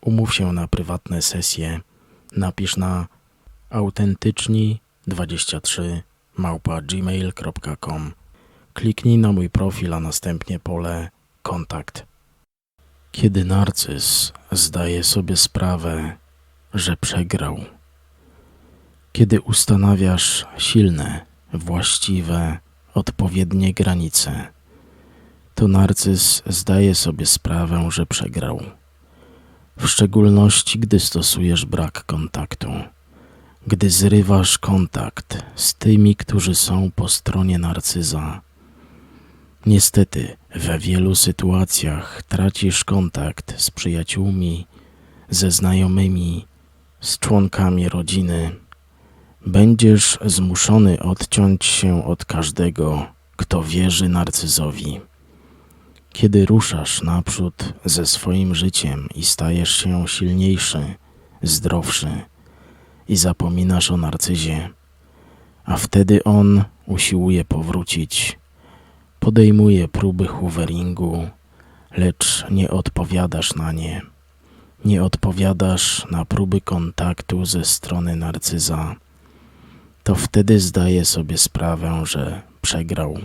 Umów się na prywatne sesje. Napisz na autentyczni23 małpa gmail.com. Kliknij na mój profil, a następnie pole kontakt. Kiedy narcyz zdaje sobie sprawę, że przegrał. Kiedy ustanawiasz silne, właściwe, odpowiednie granice, to narcyz zdaje sobie sprawę, że przegrał. W szczególności, gdy stosujesz brak kontaktu, gdy zrywasz kontakt z tymi, którzy są po stronie narcyza. Niestety, we wielu sytuacjach tracisz kontakt z przyjaciółmi, ze znajomymi, z członkami rodziny. Będziesz zmuszony odciąć się od każdego, kto wierzy narcyzowi. Kiedy ruszasz naprzód ze swoim życiem i stajesz się silniejszy, zdrowszy i zapominasz o narcyzie, a wtedy on usiłuje powrócić, podejmuje próby hooveringu, lecz nie odpowiadasz na nie. Nie odpowiadasz na próby kontaktu ze strony narcyza, to wtedy zdaje sobie sprawę, że przegrał.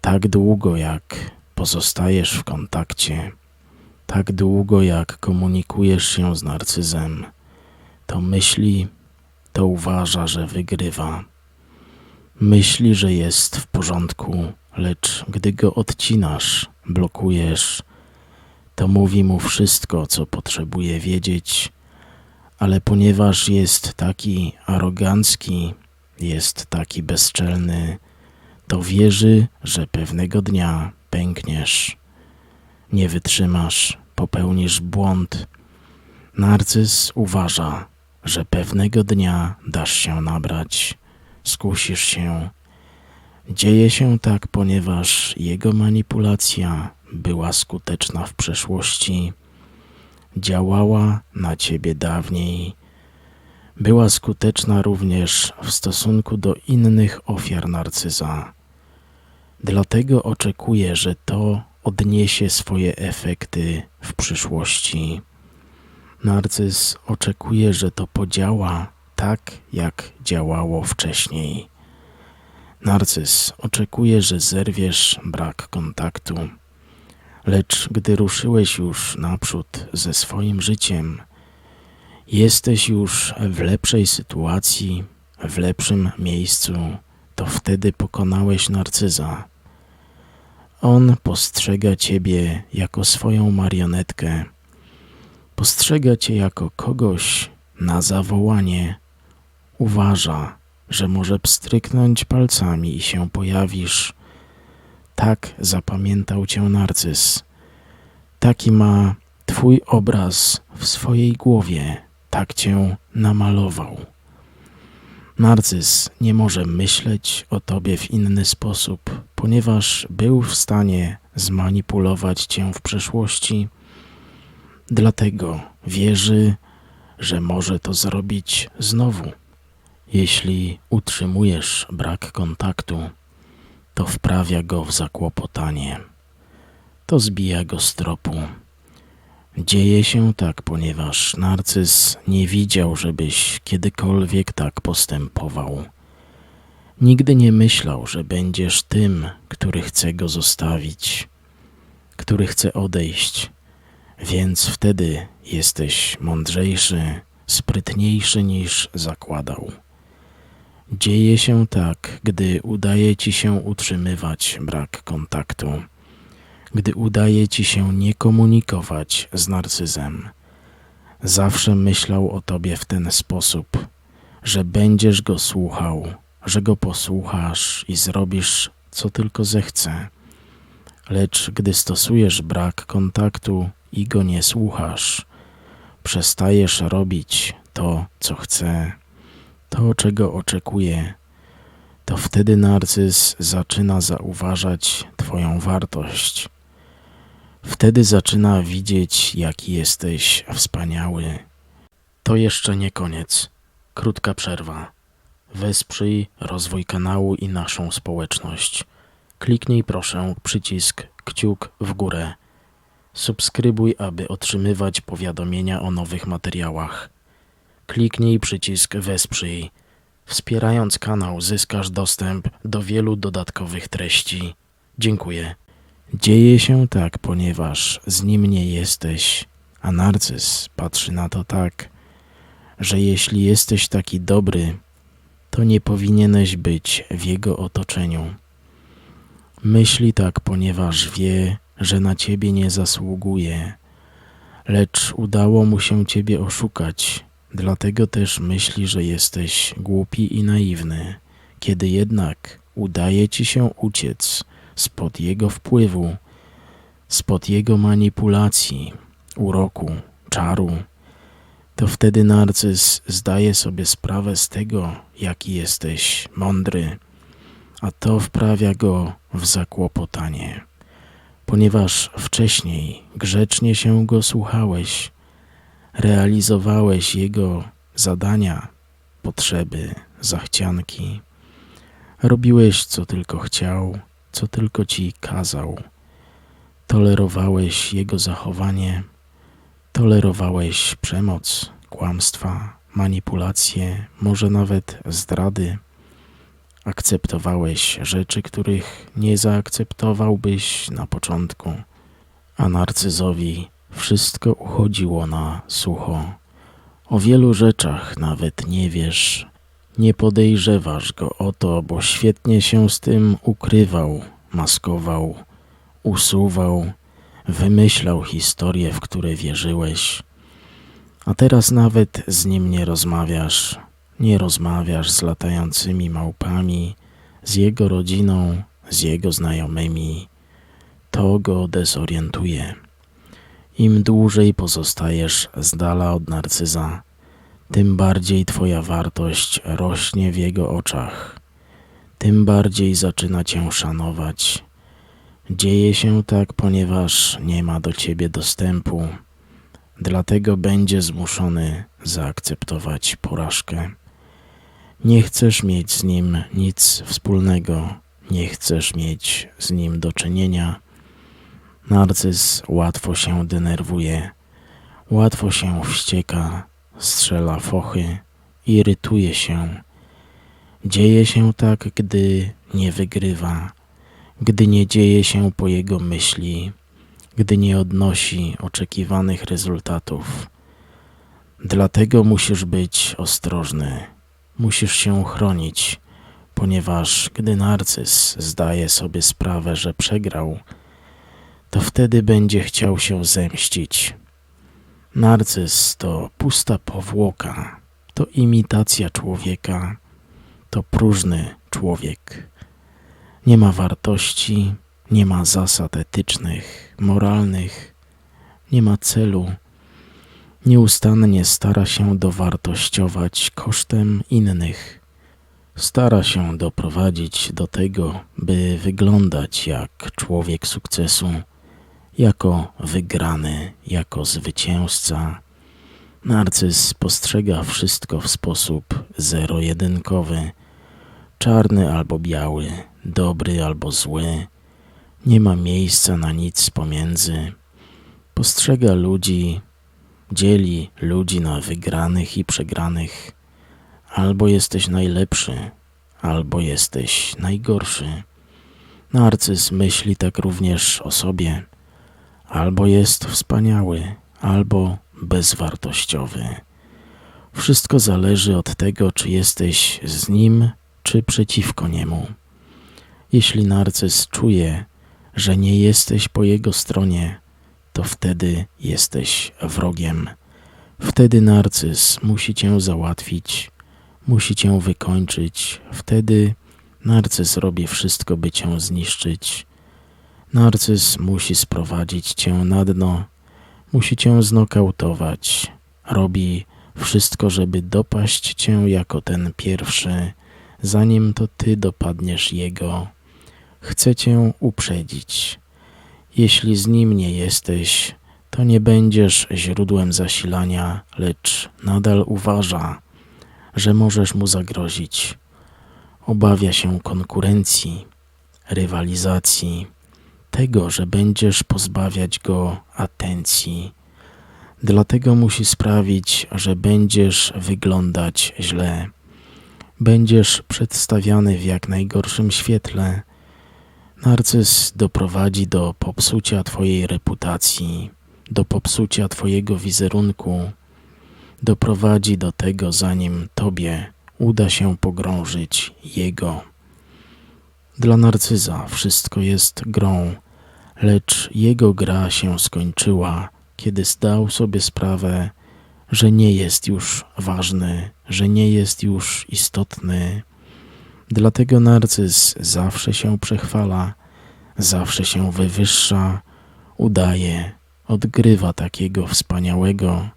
Tak długo jak pozostajesz w kontakcie, tak długo jak komunikujesz się z narcyzem, to myśli, to uważa, że wygrywa. Myśli, że jest w porządku, lecz gdy go odcinasz, blokujesz, to mówi mu wszystko, co potrzebuje wiedzieć, ale ponieważ jest taki arogancki, jest taki bezczelny, to wierzy, że pewnego dnia pękniesz, nie wytrzymasz, popełnisz błąd. Narcyz uważa, że pewnego dnia dasz się nabrać, skusisz się. Dzieje się tak, ponieważ jego manipulacja była skuteczna w przeszłości, działała na ciebie dawniej, była skuteczna również w stosunku do innych ofiar narcyza. Dlatego oczekuje, że to odniesie swoje efekty w przyszłości. Narcyz oczekuje, że to podziała tak, jak działało wcześniej. Narcyz oczekuje, że zerwiesz brak kontaktu, lecz gdy ruszyłeś już naprzód ze swoim życiem, jesteś już w lepszej sytuacji, w lepszym miejscu, to wtedy pokonałeś narcyza. On postrzega ciebie jako swoją marionetkę, postrzega cię jako kogoś na zawołanie. Uważa, że może pstryknąć palcami i się pojawisz. Tak zapamiętał cię narcyz. Taki ma twój obraz w swojej głowie, tak cię namalował. Narcyz nie może myśleć o tobie w inny sposób, ponieważ był w stanie zmanipulować cię w przeszłości. Dlatego wierzy, że może to zrobić znowu. Jeśli utrzymujesz brak kontaktu, to wprawia go w zakłopotanie. To zbija go z tropu. Dzieje się tak, ponieważ narcyz nie widział, żebyś kiedykolwiek tak postępował. Nigdy nie myślał, że będziesz tym, który chce go zostawić, który chce odejść, więc wtedy jesteś mądrzejszy, sprytniejszy niż zakładał. Dzieje się tak, gdy udaje ci się utrzymywać brak kontaktu gdy udaje ci się nie komunikować z narcyzem. Zawsze myślał o tobie w ten sposób, że będziesz go słuchał, że go posłuchasz i zrobisz, co tylko zechce. Lecz gdy stosujesz brak kontaktu i go nie słuchasz, przestajesz robić to, co chce, to, czego oczekuje, to wtedy narcyz zaczyna zauważać Twoją wartość. Wtedy zaczyna widzieć, jaki jesteś wspaniały. To jeszcze nie koniec. Krótka przerwa. Wesprzyj rozwój kanału i naszą społeczność. Kliknij proszę przycisk kciuk w górę. Subskrybuj, aby otrzymywać powiadomienia o nowych materiałach. Kliknij przycisk Wesprzyj. Wspierając kanał zyskasz dostęp do wielu dodatkowych treści. Dziękuję. Dzieje się tak, ponieważ z nim nie jesteś, a narcyz patrzy na to tak, że jeśli jesteś taki dobry, to nie powinieneś być w jego otoczeniu. Myśli tak, ponieważ wie, że na ciebie nie zasługuje, lecz udało mu się ciebie oszukać, dlatego też myśli, że jesteś głupi i naiwny. Kiedy jednak udaje ci się uciec spod jego wpływu, spod jego manipulacji, uroku, czaru, to wtedy narcyz zdaje sobie sprawę z tego, jaki jesteś mądry, a to wprawia go w zakłopotanie. Ponieważ wcześniej grzecznie się go słuchałeś, realizowałeś jego zadania, potrzeby, zachcianki, robiłeś co tylko chciał, co tylko ci kazał, tolerowałeś jego zachowanie, tolerowałeś przemoc, kłamstwa, manipulacje, może nawet zdrady. Akceptowałeś rzeczy, których nie zaakceptowałbyś na początku, a narcyzowi wszystko uchodziło na sucho. O wielu rzeczach nawet nie wiesz, nie podejrzewasz go o to, bo świetnie się z tym ukrywał, maskował, usuwał, wymyślał historie, w które wierzyłeś. A teraz nawet z nim nie rozmawiasz, nie rozmawiasz z latającymi małpami, z jego rodziną, z jego znajomymi. To go dezorientuje. Im dłużej pozostajesz z dala od narcyza, tym bardziej Twoja wartość rośnie w jego oczach, tym bardziej zaczyna Cię szanować. Dzieje się tak, ponieważ nie ma do Ciebie dostępu, dlatego będzie zmuszony zaakceptować porażkę. Nie chcesz mieć z nim nic wspólnego, nie chcesz mieć z nim do czynienia. Narcyz łatwo się denerwuje, łatwo się wścieka, strzela fochy, irytuje się. Dzieje się tak, gdy nie wygrywa, gdy nie dzieje się po jego myśli, gdy nie odnosi oczekiwanych rezultatów. Dlatego musisz być ostrożny, musisz się chronić, ponieważ gdy narcyz zdaje sobie sprawę, że przegrał, to wtedy będzie chciał się zemścić. Narcyz to pusta powłoka, to imitacja człowieka, to próżny człowiek. Nie ma wartości, nie ma zasad etycznych, moralnych, nie ma celu. Nieustannie stara się dowartościować kosztem innych. Stara się doprowadzić do tego, by wyglądać jak człowiek sukcesu jako wygrany, jako zwycięzca. Narcyz postrzega wszystko w sposób zero-jedynkowy, czarny albo biały, dobry albo zły. Nie ma miejsca na nic pomiędzy. Postrzega ludzi, dzieli ludzi na wygranych i przegranych. Albo jesteś najlepszy, albo jesteś najgorszy. Narcyz myśli tak również o sobie albo jest wspaniały, albo bezwartościowy. Wszystko zależy od tego, czy jesteś z nim, czy przeciwko niemu. Jeśli narcyz czuje, że nie jesteś po jego stronie, to wtedy jesteś wrogiem. Wtedy narcyz musi cię załatwić, musi cię wykończyć. Wtedy narcyz robi wszystko, by cię zniszczyć. Narcyz musi sprowadzić cię na dno, musi cię znokautować, robi wszystko, żeby dopaść cię jako ten pierwszy, zanim to ty dopadniesz jego. Chce cię uprzedzić. Jeśli z nim nie jesteś, to nie będziesz źródłem zasilania, lecz nadal uważa, że możesz mu zagrozić. Obawia się konkurencji, rywalizacji, tego, że będziesz pozbawiać go atencji. Dlatego musi sprawić, że będziesz wyglądać źle. Będziesz przedstawiany w jak najgorszym świetle. Narcyz doprowadzi do popsucia Twojej reputacji, do popsucia Twojego wizerunku, doprowadzi do tego, zanim Tobie uda się pogrążyć Jego. Dla narcyza wszystko jest grą, lecz jego gra się skończyła, kiedy zdał sobie sprawę, że nie jest już ważny, że nie jest już istotny. Dlatego narcyz zawsze się przechwala, zawsze się wywyższa, udaje, odgrywa takiego wspaniałego,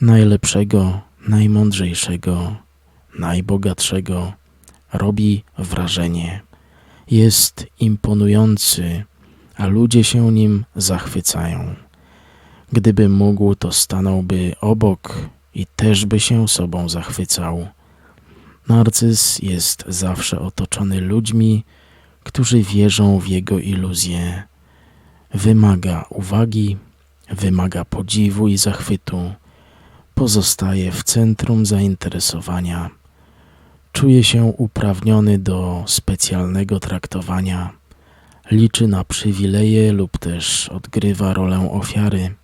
najlepszego, najmądrzejszego, najbogatszego, robi wrażenie. Jest imponujący, a ludzie się nim zachwycają. Gdyby mógł, to stanąłby obok i też by się sobą zachwycał. Narcyz jest zawsze otoczony ludźmi, którzy wierzą w jego iluzje. Wymaga uwagi, wymaga podziwu i zachwytu, pozostaje w centrum zainteresowania. Czuje się uprawniony do specjalnego traktowania, liczy na przywileje lub też odgrywa rolę ofiary,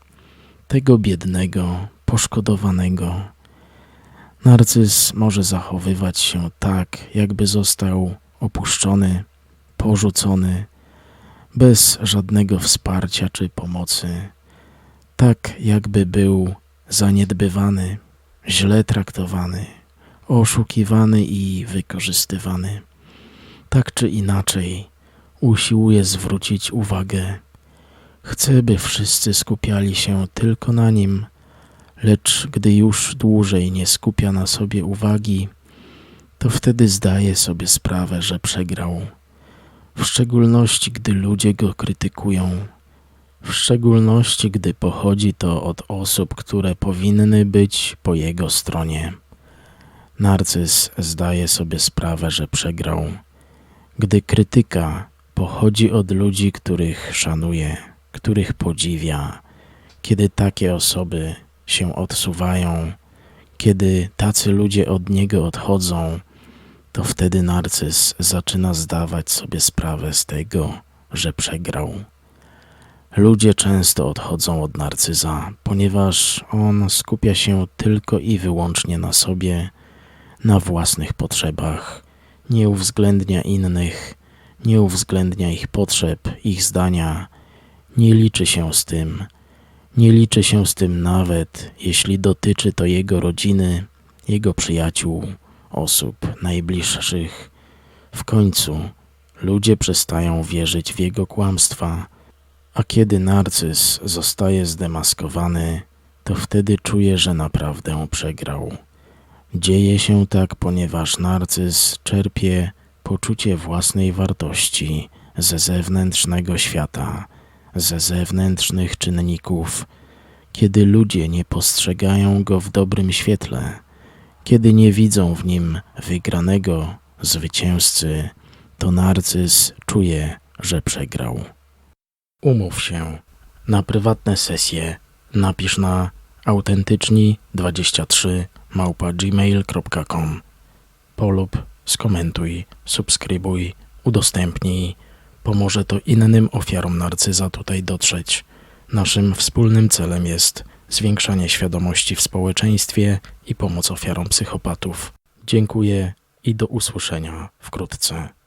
tego biednego, poszkodowanego. Narcyz może zachowywać się tak, jakby został opuszczony, porzucony, bez żadnego wsparcia czy pomocy, tak jakby był zaniedbywany, źle traktowany, oszukiwany i wykorzystywany. Tak czy inaczej, usiłuje zwrócić uwagę. Chce, by wszyscy skupiali się tylko na nim, lecz gdy już dłużej nie skupia na sobie uwagi, to wtedy zdaje sobie sprawę, że przegrał. W szczególności, gdy ludzie go krytykują, w szczególności, gdy pochodzi to od osób, które powinny być po jego stronie. Narcyz zdaje sobie sprawę, że przegrał, gdy krytyka pochodzi od ludzi, których szanuje, których podziwia, kiedy takie osoby się odsuwają, kiedy tacy ludzie od niego odchodzą, to wtedy narcyz zaczyna zdawać sobie sprawę z tego, że przegrał. Ludzie często odchodzą od narcyza, ponieważ on skupia się tylko i wyłącznie na sobie, na własnych potrzebach, nie uwzględnia innych, nie uwzględnia ich potrzeb, ich zdania, nie liczy się z tym, nie liczy się z tym nawet, jeśli dotyczy to jego rodziny, jego przyjaciół, osób najbliższych. W końcu ludzie przestają wierzyć w jego kłamstwa, a kiedy narcyz zostaje zdemaskowany, to wtedy czuje, że naprawdę przegrał. Dzieje się tak, ponieważ narcyz czerpie poczucie własnej wartości ze zewnętrznego świata, ze zewnętrznych czynników, kiedy ludzie nie postrzegają go w dobrym świetle, kiedy nie widzą w nim wygranego zwycięzcy, to narcyz czuje, że przegrał. Umów się na prywatne sesje. Napisz na autentyczni23 małpa gmail.com polub, skomentuj, subskrybuj, udostępnij. Pomoże to innym ofiarom narcyza tutaj dotrzeć. Naszym wspólnym celem jest zwiększanie świadomości w społeczeństwie i pomoc ofiarom psychopatów. Dziękuję i do usłyszenia wkrótce.